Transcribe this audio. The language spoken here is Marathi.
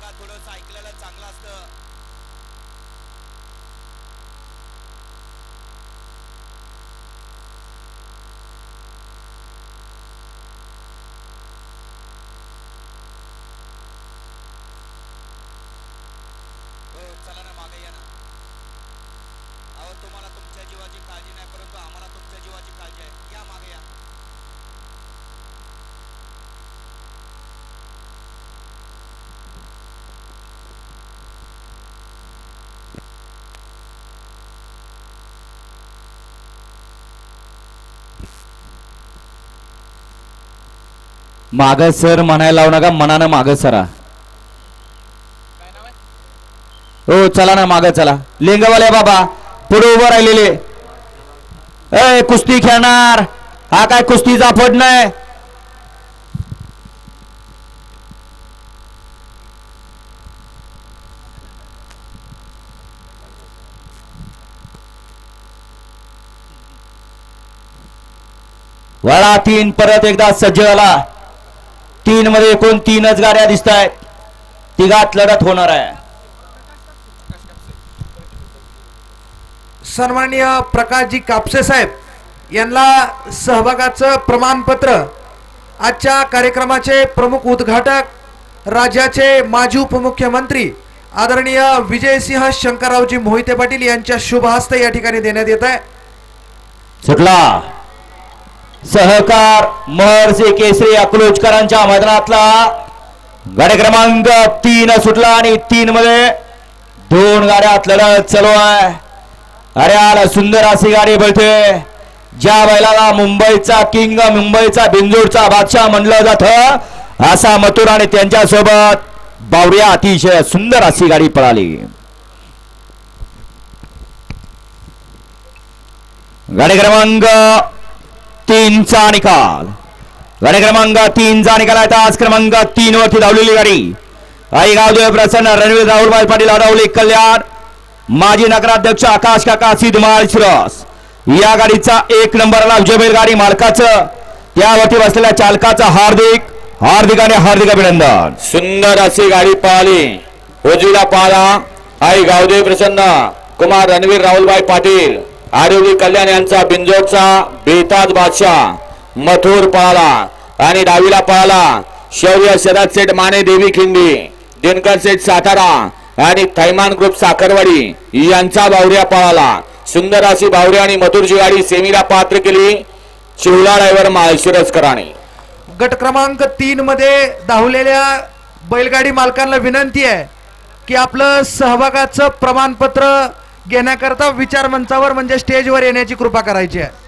काका थोडस ऐकलेलं चांगलं असतं? हो चला ना मागे या ना. अहो तुम्हाला तुमच्या जीवाची काळजी नाही परंतु माग सर म्हणायला लावू नका मनानं माग सरा. हो चला ना माग चला. लिंगवाले बाबा पुढे उभं राहिलेले. ए कुस्ती खेळणार. हा काय कुस्तीचा फट नाही. वळा तीन परत एकदा सज्ज झाला तीन मध्ये एकूण तीनच गाड्या दिसत आहेत तिघात लढत होणार आहे. सन्माननीय प्रकाशजी कापसे साहेब यांना सहभागाचं प्रमाणपत्र आजच्या कार्यक्रमाचे प्रमुख उद्घाटक राज्याचे माजी उपमुख्यमंत्री आदरणीय विजयसिंह शंकररावजी मोहिते पाटील यांच्या शुभ हस्ते या ठिकाणी देण्यात येत आहे. सुटला. सहकार महर्षी केसरी अकलोजकरांच्या मैदानातला गाडी क्रमांक तीन सुटला आणि तीन मध्ये दोन गाड्या लढत चालू आहे. अरे आला सुंदर अशी गाडी पळते ज्या बैलाला मुंबईचा किंग मुंबईचा बिंजोडचा बादशाह म्हणलं जात असा मथुर आणि त्यांच्यासोबत बावऱ्या अतिशय सुंदर अशी गाडी पळाली. गाडी क्रमांक तीनचा निकाल. गाडी क्रमांक तीनचा निकाल आहे. आज क्रमांक तीन वरती धावलेली गाडी. आई गावदेव प्रसन्न रणवीर राहुलभाई पाटील अडवले कल्याण माजी नगराध्यक्ष आकाश काका सिद्धमाल शिरस. या गाडीचा एक नंबरला विजयबैल गाडी मालकाचं. त्यावरती बसलेल्या चालकाचं हार्दिक हार्दिक आणि हार्दिक अभिनंदन. सुंदर अशी गाडी पळाली उजवीला पाहला. आई गावदेव प्रसन्न कुमार रणवीर राहुलभाई पाटील. आरोग्य कल्याण यांचा बिंजोडचा बेताज बादशाह मथुर पळाला आणि डावीला पळाला. शौर्य शरद सेठ माने देवी खिंडी दिनकर सेठ सातारा आणि थैमान ग्रुप साखरवाडी यांचा बावऱ्या पळाला. सुंदर अशी बावऱ्या आणि मथुरची गाडी सेमीला पात्र केली. शिवला ड्रायव्हर माळशिरसकरांनी गट क्रमांक तीन मध्ये धावलेल्या बैलगाडी मालकांना विनंती आहे की आपलं सहभागाचं प्रमाणपत्र घेण्याकरता विचार मंचावर म्हणजे स्टेजवर येण्याची कृपा करायची आहे.